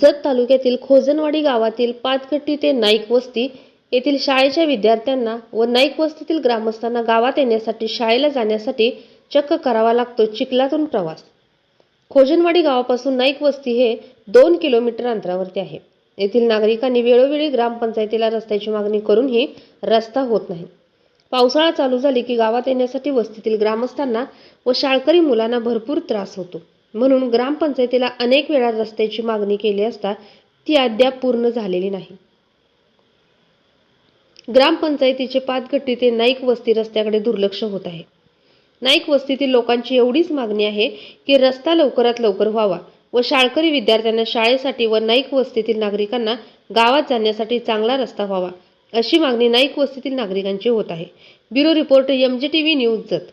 जत तालुक्यातील खोजनवाडी गावातील पाचगट्टी ते नाईक वस्ती येथील शाळेच्या विद्यार्थ्यांना व नाईक वस्तीतील ग्रामस्थांना गावात येण्यासाठी शाळेला जाण्यासाठी चक्क करावा लागतो चिखलातून प्रवास. खोजनवाडी गावापासून नाईक वस्ती हे दोन किलोमीटर अंतरावरती आहे. येथील नागरिकांनी वेळोवेळी ग्रामपंचायतीला रस्त्याची मागणी करूनही रस्ता होत नाही. पावसाळा चालू झाली की गावात येण्यासाठी वस्तीतील ग्रामस्थांना व शाळकरी मुलांना भरपूर त्रास होतो. म्हणून ग्रामपंचायतीला अनेक वेळा रस्त्याची मागणी केली असता ती अद्याप पूर्ण झालेली नाही. ग्रामपंचायतीचे पाचगट्टी ते नाईक वस्ती रस्त्याकडे दुर्लक्ष होत आहे. नाईक वस्तीतील लोकांची एवढीच मागणी आहे की रस्ता लवकरात लवकर व्हावा व शाळकरी विद्यार्थ्यांना शाळेसाठी व नाईक वस्तीतील नागरिकांना गावात जाण्यासाठी चांगला रस्ता व्हावा अशी मागणी नाईक वस्तीतील नागरिकांची होत आहे. Bureau report M TV T V news Jath.